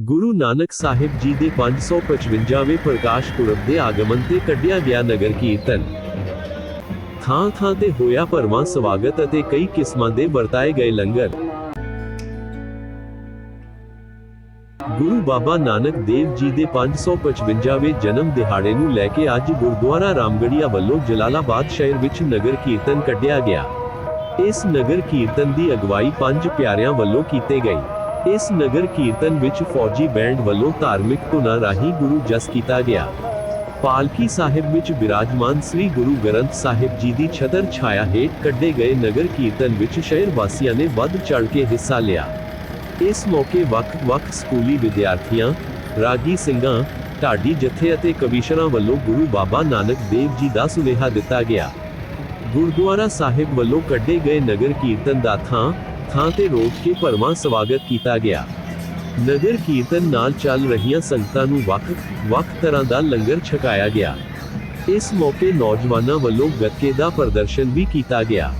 ਗੁਰੂ ਨਾਨਕ ਸਾਹਿਬ ਜੀ ਦੇ 555ਵੇਂ ਪ੍ਰਕਾਸ਼ ਪੁਰਬ ਦੇ ਆਗਮਨ ਤੇ ਕੱਢਿਆ ਗਿਆ ਨਗਰ ਕੀਰਤਨ। ਥਾਂ ਥਾਂ ਤੇ ਹੋਇਆ ਭਰਵਾਂ ਸਵਾਗਤ ਅਤੇ ਕਈ ਕਿਸਮਾਂ ਦੇ ਵਰਤਾਏ ਗਏ ਲੰਗਰ। ਗੁਰੂ ਬਾਬਾ ਨਾਨਕ ਦੇਵ ਜੀ ਦੇ 555ਵੇਂ ਜਨਮ ਦਿਹਾੜੇ ਨੂੰ ਲੈ ਕੇ ਅੱਜ ਗੁਰਦੁਆਰਾ ਰਾਮਗੜੀਆ ਵੱਲੋਂ ਜਲਾਲਾਬਾਦ ਸ਼ਹਿਰ ਵਿੱਚ ਨਗਰ ਕੀਰਤਨ ਕੱਢਿਆ ਗਿਆ। ਇਸ ਨਗਰ ਕੀਰਤਨ ਦੀ ਅਗਵਾਈ ਪੰਜ ਪਿਆਰਿਆਂ ਵੱਲੋਂ ਕੀਤੀ ਗਈ। ਇਸ ਨਗਰ ਕੀਰਤਨ ਵਿੱਚ ਫੌਜੀ ਬੈਂਡ ਵੱਲੋਂ ਧਾਰਮਿਕ ਧੁਨਾਂ ਰਾਹੀਂ ਗੁਰੂ ਜਸ ਕੀਤਾ ਗਿਆ। ਪਾਲਕੀ ਸਾਹਿਬ ਵਿੱਚ ਬਿਰਾਜਮਾਨ ਸ੍ਰੀ ਗੁਰੂ ਗ੍ਰੰਥ ਸਾਹਿਬ ਜੀ ਦੀ ਛਤਰ ਛਾਇਆ ਹੇਠ ਕੱਢੇ ਗਏ ਨਗਰ ਕੀਰਤਨ ਵਿੱਚ ਸ਼ਹਿਰ ਵਾਸੀਆਂ ਨੇ ਵੱਧ ਚੜ ਕੇ ਹਿੱਸਾ ਲਿਆ। ਇਸ ਮੌਕੇ ਵੱਖ-ਵੱਖ ਸਕੂਲੀ ਵਿਦਿਆਰਥੀਆਂ, ਰਾਗੀ ਸਿੰਘਾਂ, ਢਾਡੀ ਜਥੇ ਅਤੇ ਕਵੀਸ਼ਰਾਂ ਵੱਲੋਂ ਗੁਰੂ ਬਾਬਾ ਨਾਨਕ ਦੇਵ ਜੀ ਦਾ ਸੁਨੇਹਾ ਦਿੱਤਾ ਗਿਆ। ਗੁਰਦੁਆਰਾ ਸਾਹਿਬ ਵੱਲੋਂ ਕੱਢੇ ਗਏ ਨਗਰ ਕੀਰਤਨ ਦਾ ਥਾਂ ਥਾਂ ਤੇ ਰੋਕ ਕੇ ਭਰਵਾਂ ਸਵਾਗਤ ਕੀਤਾ ਗਿਆ। ਨਗਰ ਕੀਰਤਨ ਨਾਲ ਚੱਲ ਰਹੀਆਂ ਸੰਗਤਾਂ ਨੂੰ ਵੱਖ-ਵੱਖ ਤਰ੍ਹਾਂ ਦਾ ਲੰਗਰ ਛਕਾਇਆ ਗਿਆ। ਇਸ ਮੌਕੇ ਨੌਜਵਾਨਾਂ ਵੱਲੋਂ ਗੱਤਕੇ ਦਾ ਪ੍ਰਦਰਸ਼ਨ ਵੀ ਕੀਤਾ ਗਿਆ।